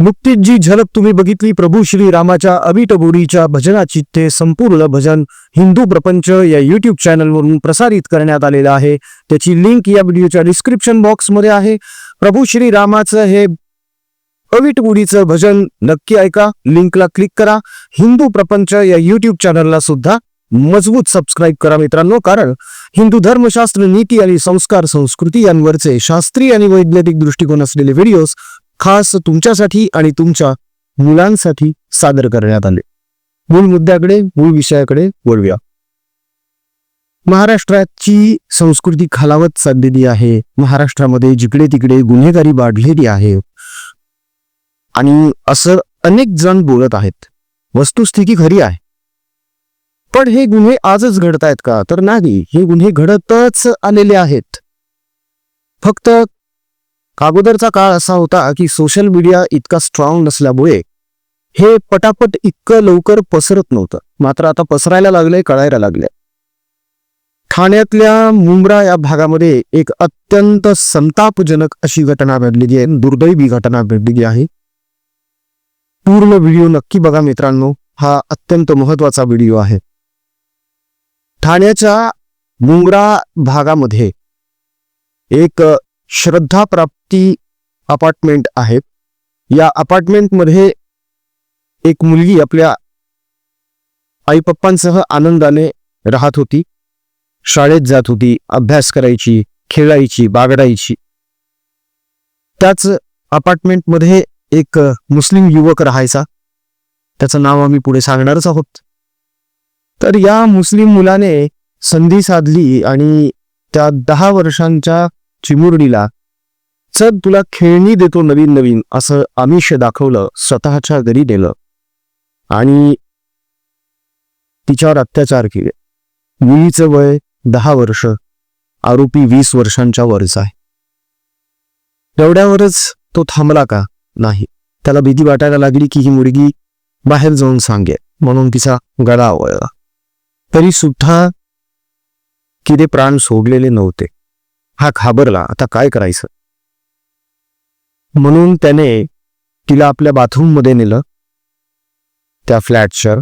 नुकतीच जी झलक तुम्ही बघितली. प्रभू श्रीरामाच्या अविट गोडीच्या भजनाची ते संपूर्ण भजन हिंदू प्रपंच या युट्यूब चॅनलवरून प्रसारित करण्यात आलेलं आहे. त्याची लिंक या व्हिडिओच्या डिस्क्रिप्शन बॉक्समध्ये आहे. प्रभू श्रीरामाचं हे अविट गोडीचं भजन नक्की ऐका. लिंकला क्लिक करा. हिंदू प्रपंच या युट्यूब चॅनलला सुद्धा मजबूत सबस्क्राईब करा मित्रांनो कारण हिंदू धर्मशास्त्र नीती आणि संस्कार संस्कृती यांवरचे शास्त्रीय आणि वैज्ञानिक दृष्टिकोन असलेले व्हिडिओज खास तुमच्यासाठी आणि तुमच्या मुलांसाठी सादर करण्यात आले. मूळ मुद्द्याकडे मूळ विषयाकडे वळूया. महाराष्ट्राची संस्कृती खालावत चाललेली आहे. महाराष्ट्रामध्ये जिकडे तिकडे गुन्हेगारी वाढलेली आहे. आणि असं अनेक जण बोलत आहेत. वस्तुस्थिती खरी आहे. पण हे गुन्हे आजच घडतायत का? तर नाही. हे गुन्हे घडतच आलेले आहेत. फक्त अगोदरचा काळ असा होता की सोशल मीडिया इतका स्ट्रॉंग नसल्यामुळे हे पटापट इतकं लवकर पसरत नव्हतं. मात्र आता पसरायला लागलंय कळायला लागलंय. ठाण्यातल्या मुंब्रा या भागामध्ये एक अत्यंत संतापजनक अशी घटना घडलेली आहे. दुर्दैवी घटना घडलेली आहे. पूर्ण व्हिडिओ नक्की बघा मित्रांनो. हा अत्यंत महत्त्वाचा व्हिडिओ आहे. ठाण्याच्या मुंब्रा भागामध्ये एक श्रद्धा प्राप्ती ती अपार्टमेंट आहे. या अपार्टमेंटमध्ये एक मुलगी आपल्या आई पप्पांसह आनंदाने राहत होती. शाळेत जात होती अभ्यास करायची खेळायची बागडायची. त्याच अपार्टमेंटमध्ये एक मुस्लिम युवक राहायचा. त्याचं नाव आम्ही पुढे सांगणारच आहोत. तर या मुस्लिम मुलाने संधी साधली आणि त्या दहा वर्षांच्या चिमुरडीला चल तुला खेळणी देतो नवीन नवीन असं आमिष दाखवलं स्वतःच्या घरी नेलं. आणि तिच्यावर अत्याचार केले. मुलीचं वय दहा वर्ष आरोपी वीस वर्षांच्या वरच आहे. एवढ्यावरच तो थांबला का? नाही. त्याला भीती वाटायला लागली की ही मुलगी बाहेर जाऊन सांगे म्हणून तिचा गळा आवळला. तरी सुद्धा किती प्राण सोडलेले नव्हते. हा घाबरला. आता काय करायचं? म्हणून त्याने तिला आपल्या बाथरूममध्ये नेलं. त्या फ्लॅटच्या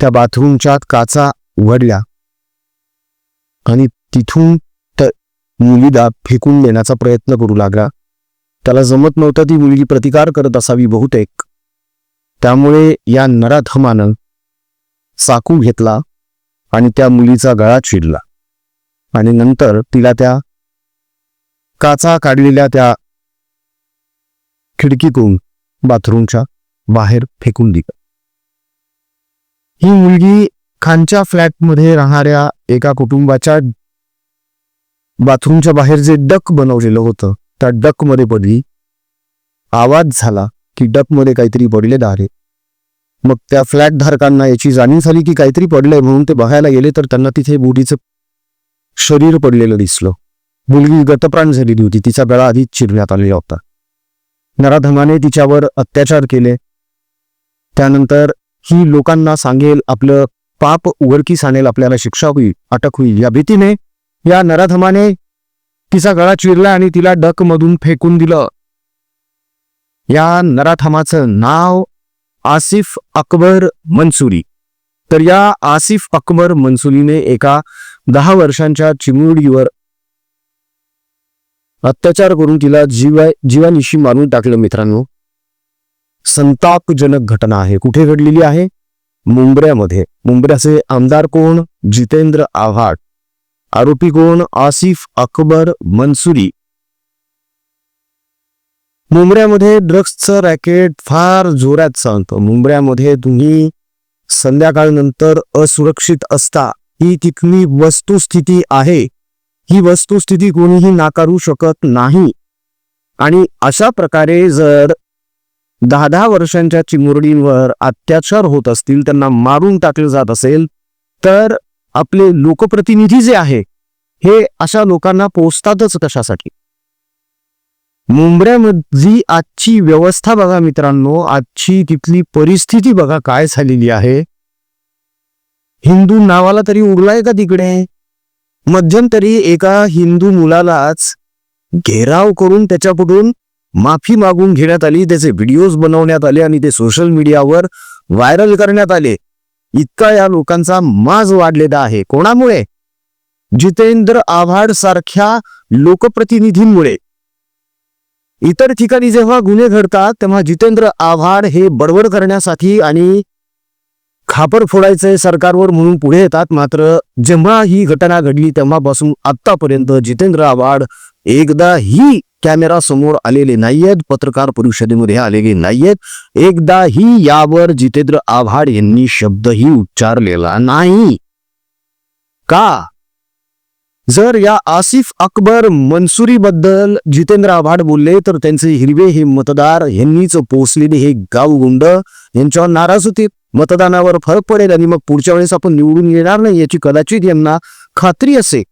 त्या बाथरूमच्या काचा उघडल्या. आणि तिथून त्या मुलीला फेकून देण्याचा प्रयत्न करू लागला. त्याला जमत नव्हतं ती मुलगी प्रतिकार करत असावी बहुतेक. त्यामुळे या नराधमानं चाकू घेतला आणि त्या मुलीचा गळा चिडला. आणि नंतर तिला त्या काचा काढलेल्या त्या खिडकीतून बाथरूमच्या बाहेर फेकून दिलं. ही मुलगी खानच्या फ्लॅटमध्ये राहणाऱ्या एका कुटुंबाच्या बाथरूमच्या बाहेर जे डक बनवलेलं होतं त्या डकमध्ये पडली आवाज झाला की डकमध्ये काहीतरी पडले दारे. मग त्या फ्लॅट धारकांना याची जाणीव झाली की काहीतरी पडलंय म्हणून ते बघायला गेले तर त्यांना तिथे बुडीचं शरीर पडलेलं दिसलं. मुलगी गतप्राण झालेली होती तिचा गळा आधीच चिरण्यात आलेला होता. नराधमाने तिच्यावर अत्याचार केले. त्यानंतर ही लोकांना सांगेल आपलं पाप उघडकीस आणेल आपल्याला शिक्षा होईल अटक होईल या भीतीने या नराधमाने तिचा गळा चिरला आणि तिला डक मधून फेकून दिलं. या नराधमाचं नाव आसिफ अकबर मनसुरी. तर या आसिफ अकबर मनसुरीने एका दहा वर्षांच्या चिमुरडीवर अत्याचार करून तिला जीवा जीवानिशी मारून टाकलं मित्रांनो. संतापजनक घटना आहे. कुठे घडलेली आहे? मुंबऱ्यामध्ये मुंबऱ्याचे आमदार कोण? जितेंद्र आव्हाड. आरोपी कोण? आसिफ अकबर मनसुरी. मुंबऱ्यामध्ये ड्रग्सचं रॅकेट फार जोरात सांगतो मुंबऱ्यामध्ये तुम्ही संध्याकाळनंतर असुरक्षित असता. ही तिथली वस्तुस्थिती आहे. ही वस्तुस्थिती कोणीही नाकारू शकत नाही. आणि अशा प्रकारे जर दहा दहा वर्षांच्या चिमुरडींवर अत्याचार होत असतील त्यांना मारून टाकलं जात असेल तर आपले लोकप्रतिनिधी जे आहे हे अशा लोकांना पोचतातच कशासाठी? मुंबऱ्यामधली आजची व्यवस्था बघा मित्रांनो आजची तिथली परिस्थिती बघा काय झालेली आहे. हिंदू नावाला तरी उरलाय का तिकडे? मध्यंतरी एका हिंदू मुलालाच घेराव करून त्याच्याकडून माफी मागून घेण्यात आली. त्याचे व्हिडिओज बनवण्यात आले आणि ते सोशल मीडियावर व्हायरल करण्यात आले. इतका या लोकांचा माज वाढलेला आहे. कोणामुळे? जितेंद्र आव्हाड सारख्या लोकप्रतिनिधींमुळे. इतर ठिकाणी जेव्हा गुन्हे घडतात तेव्हा जितेंद्र आव्हाड हे बडबड करण्यासाठी आणि खापर फोडायचंय सरकारवर म्हणून पुढे येतात. मात्र जेव्हा ही घटना घडली तेव्हापासून आतापर्यंत जितेंद्र आव्हाड एकदाही कॅमेरा समोर आलेले नाहीयेत. पत्रकार परिषदेमध्ये आलेले नाहीयेत. एकदाही यावर जितेंद्र आव्हाड यांनी शब्दही उच्चारलेला नाही. का? जर या आसिफ अकबर मनसुरीबद्दल जितेंद्र आव्हाड बोलले तर त्यांचे हिरवे हे मतदार यांनीच पोचलेले हे गावगुंड यांच्यावर नाराज होते. मतदानावर फरक पडेल आणि मग पुढच्या वेळेस आपण निवडून येणार नाही याची कदाचित यांना खात्री असे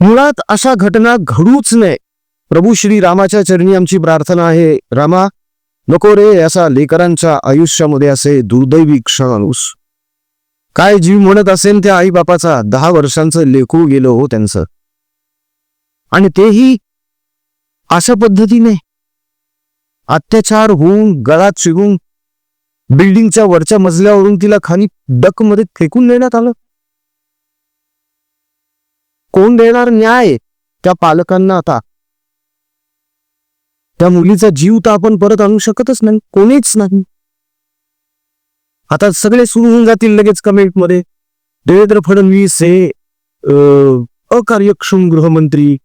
मुळात अशा घटना घडूच नये. प्रभू श्री रामाच्या चरणी आमची प्रार्थना आहे. रामा नको रे असा लेकरांच्या आयुष्यामध्ये असे दुर्दैवी क्षण काय जीव म्हणत असेल त्या आई बापाचा दहा वर्षांचं लेखू गेलो हो त्यांचं. आणि तेही अशा पद्धतीने. अत्याचार होऊन गळात शिगून बिल्डिंगच्या वरच्या मजल्यावरून तिला खाली डकमध्ये फेकून देण्यात आलं. कोण देणार न्याय त्या पालकांना आता? त्या मुलीचा जीव तर आपण परत आणू शकतच नाही कोणीच नाही. आता सगळे सुरू होऊन जातील लगेच कमेंटमध्ये. देवेंद्र फडणवीस हे अकार्यक्षम गृहमंत्री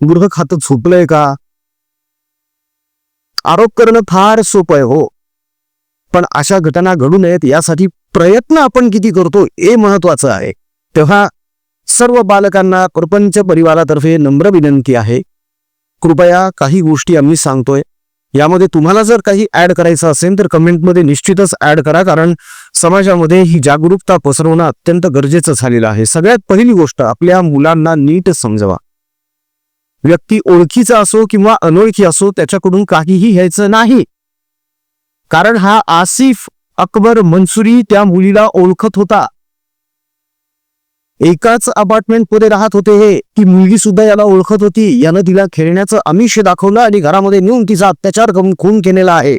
गृह खातं झोपलंय का? आरोप करणं फार सोपं आहे हो. पण अशा घटना घडू नयेत यासाठी प्रयत्न आपण किती करतो हे महत्वाचं आहे. तेव्हा सर्व बालकांना प्रपंच परिवारातर्फे नम्र विनंती आहे. कृपया काही गोष्टी आम्ही सांगतोय. यामध्ये तुम्हाला जर काही ऍड करायचं असेल तर कमेंटमध्ये निश्चितच ऍड करा कारण समाजामध्ये ही जागरूकता पसरवणं अत्यंत गरजेचं झालेलं आहे. सगळ्यात पहिली गोष्ट आपल्या मुलांना नीट समजवा. व्यक्ती ओळखीचा असो किंवा अनोळखी असो त्याच्याकडून काहीही घ्यायचं नाही. कारण हा आसिफ अकबर मनसुरी त्या मुलीला ओळखत होता. एकाच अपार्टमेंटमध्ये राहत होते हे. ती मुलगी सुद्धा याला ओळखत होती. यानं तिला खेळण्याचं आमिष दाखवलं आणि घरामध्ये नेऊन तिचा अत्याचार करून खून केलेला आहे.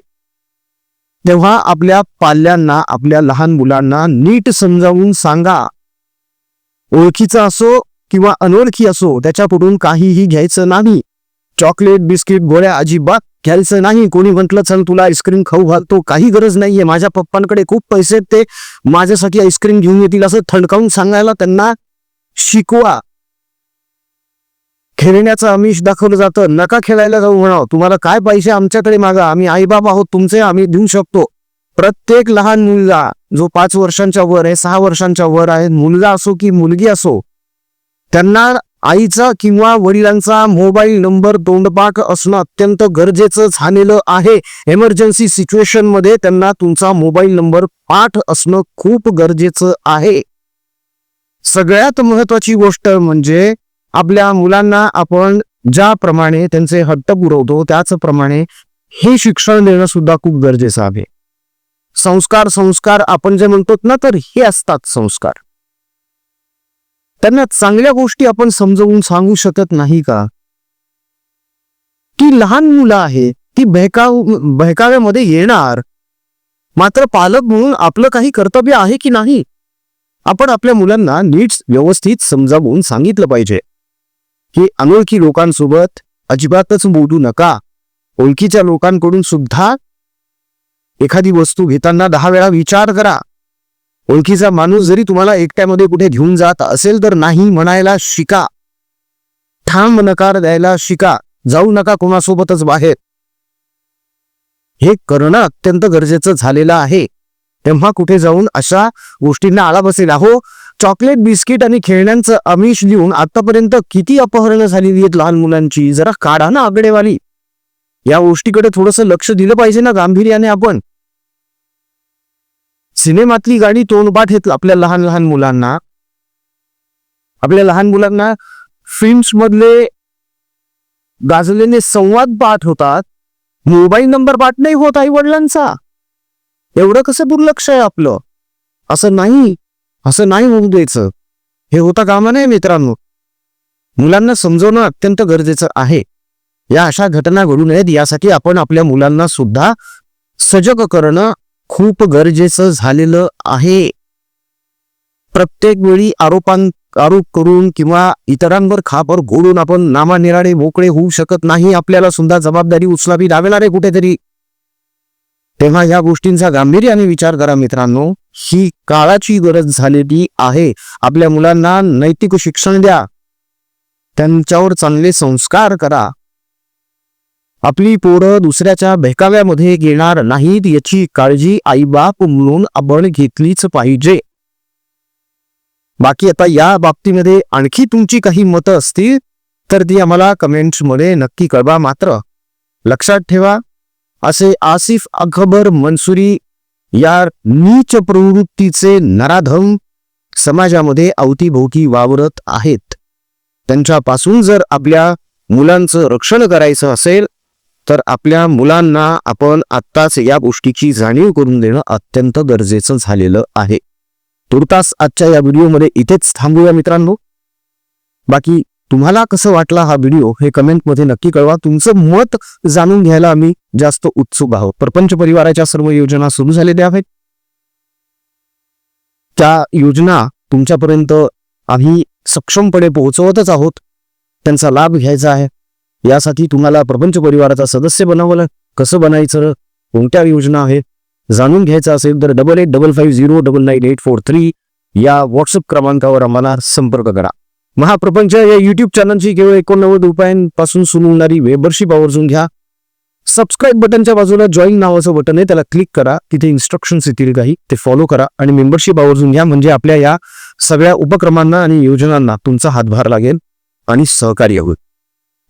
तेव्हा आपल्या पाल्यांना आपल्या लहान मुलांना नीट समजावून सांगा. ओळखीचा असो किंवा अनोळखी असो त्याच्याकडून काहीही घ्यायचं नाही. चॉकलेट बिस्किट गोळ्या अजिबात घ्यायचं नाही. कोणी म्हटलं चल तुला आईस्क्रीम खाऊ घालतो. काही गरज नाहीये. माझ्या पप्पांकडे खूप पैसे आहेत ते. माझ्यासाठी आईस्क्रीम घेऊन येतील असं थडकावून सांगायला त्यांना शिकवा. खेळण्याचं आमिष दाखवलं जातं. नका खेळायला जाऊ म्हणावं. तुम्हाला काय पाहिजे आमच्याकडे मागा? आम्ही आईबाबा आहोत तुमचे आम्ही देऊ शकतो. प्रत्येक लहान मुलगा जो पाच वर्षांच्या वर आहे सहा वर्षांच्या वर आहे मुलगा असो की मुलगी असो त्यांना आईचा किंवा वडिलांचा मोबाईल नंबर तोंडपाठ असणं अत्यंत गरजेचं झालेलं आहे. एमर्जन्सी सिच्युएशनमध्ये त्यांना तुमचा मोबाईल नंबर पाठ असणं खूप गरजेचं आहे. सगळ्यात महत्वाची गोष्ट म्हणजे आपल्या मुलांना आपण ज्याप्रमाणे त्यांचे हट्ट पुरवतो त्याचप्रमाणे हे शिक्षण देणं सुद्धा खूप गरजेचं आहे. संस्कार संस्कार आपण जे म्हणतो ना तर हे असतात संस्कार. त्यांना चांगल्या गोष्टी आपण समजवून सांगू शकत नाही का? ती लहान मुलं आहे ती बहकाव बहकाव्यामध्ये येणार. मात्र पालक म्हणून आपलं काही कर्तव्य आहे की नाही? आपण आपल्या मुलांना नीट व्यवस्थित समजावून सांगितलं पाहिजे. की अनोळखी लोकांसोबत अजिबातच बोलू नका. ओळखीच्या लोकांकडून सुद्धा एखादी वस्तू घेताना दहा वेळा विचार करा. ओळखीचा माणूस जरी तुम्हाला एकट्यामध्ये कुठे घेऊन जात असेल तर नाही म्हणायला शिका. ठाम नकार द्यायला शिका. जाऊ नका कोणासोबतच बाहेर. हे करणं अत्यंत गरजेचं झालेलं आहे. तेव्हा कुठे जाऊन अशा गोष्टींना आळा बसेल अहो चॉकलेट बिस्किट आणि खेळण्यांचं आमिष देऊन आतापर्यंत किती अपहरणं झालेली आहेत लहान मुलांची? जरा काढा ना आगडेवाली या गोष्टीकडे थोडंसं लक्ष दिलं पाहिजे ना गांभीर्याने आपण. सिनेमातली गाणी तोंडपाठ येत आपल्या लहान लहान मुलांना. आपल्या लहान मुलांना फिल्म्स मधले गाजलेले संवाद पाठ होतात. मोबाईल नंबर पाठ नाही होत आई वडिलांचा एवढं कसं दुर्लक्ष आहे आपलं? असं नाही असं नाही होऊ द्यायचं. हे होता कामा नाही मित्रांनो. मुलांना समजवणं अत्यंत गरजेचं आहे. या अशा घटना घडू नयेत यासाठी आपण आपल्या मुलांना सुद्धा सजग करणं खूप गरजेचं झालेलं आहे. प्रत्येक वेळी आरोपां आरोप करून किंवा इतरांवर खापर घोडून आपण नामानिराळे मोकळे होऊ शकत नाही आपल्याला सुद्धा जबाबदारी उचलावी लागणार आहे कुठेतरी. तेव्हा या गोष्टींचा गांभीर्याने विचार करा मित्रांनो. ही काळाची गरज झालेली आहे. आपल्या मुलांना नैतिक शिक्षण द्या. त्यांच्यावर चांगले संस्कार करा. आपली पोरं दुसऱ्याच्या बहकाव्यामध्ये घेणार नाहीत याची काळजी आईबाप म्हणून आपण घेतलीच पाहिजे. बाकी आता या बाबतीमध्ये आणखी तुमची काही मतं असतील तर ती आम्हाला कमेंट्समध्ये नक्की कळवा मात्र. लक्षात ठेवा असे आसिफ अकबर मनसुरी या नीच प्रवृत्तीचे नराधम समाजामध्ये अवतीभोवती वावरत आहेत. त्यांच्यापासून जर आपल्या मुलांचं रक्षण करायचं असेल तर आपल्या मुलांना आपण आत्ताच या गोष्टीची जाणीव करून देणं अत्यंत गरजेचं झालेलं आहे. तुर्तास आजच्या या व्हिडिओमध्ये इथेच थांबूया मित्रांनो. बाकी तुम्हाला कसं वाटला हा व्हिडिओ हे कमेंटमध्ये नक्की कळवा. तुमचं मत जाणून घ्यायला आम्ही जास्त उत्सुक आहोत. प्रपंच परिवाराच्या सर्व योजना सुरू झालेल्या आहेत. त्या योजना तुमच्यापर्यंत आम्ही सक्षमपणे पोहोचवतच आहोत. त्यांचा लाभ घ्यायचा आहे. यासाठी तुम्हाला प्रपंच परिवाराचा सदस्य बनावं कसं बनायचं कोणत्या योजना आहेत जाणून घ्यायचं असेल तर double eight double five zero double nine eight four three या व्हॉट्सअप क्रमांकावर आम्हाला संपर्क करा. महाप्रपंच या युट्यूब चॅनलची केवळ एकोणनव्वद रुपयांपासून सुरू होणारी मेंबरशिप आवर्जून घ्या. सबस्क्राईब बटनच्या बाजूला जॉईन नावाचं बटन आहे त्याला क्लिक करा. तिथे इन्स्ट्रक्शन्स येतील काही ते फॉलो करा आणि मेंबरशिप आवर्जून घ्या. म्हणजे आपल्या या सगळ्या उपक्रमांना आणि योजनांना तुमचा हातभार लागेल आणि सहकार्य होईल.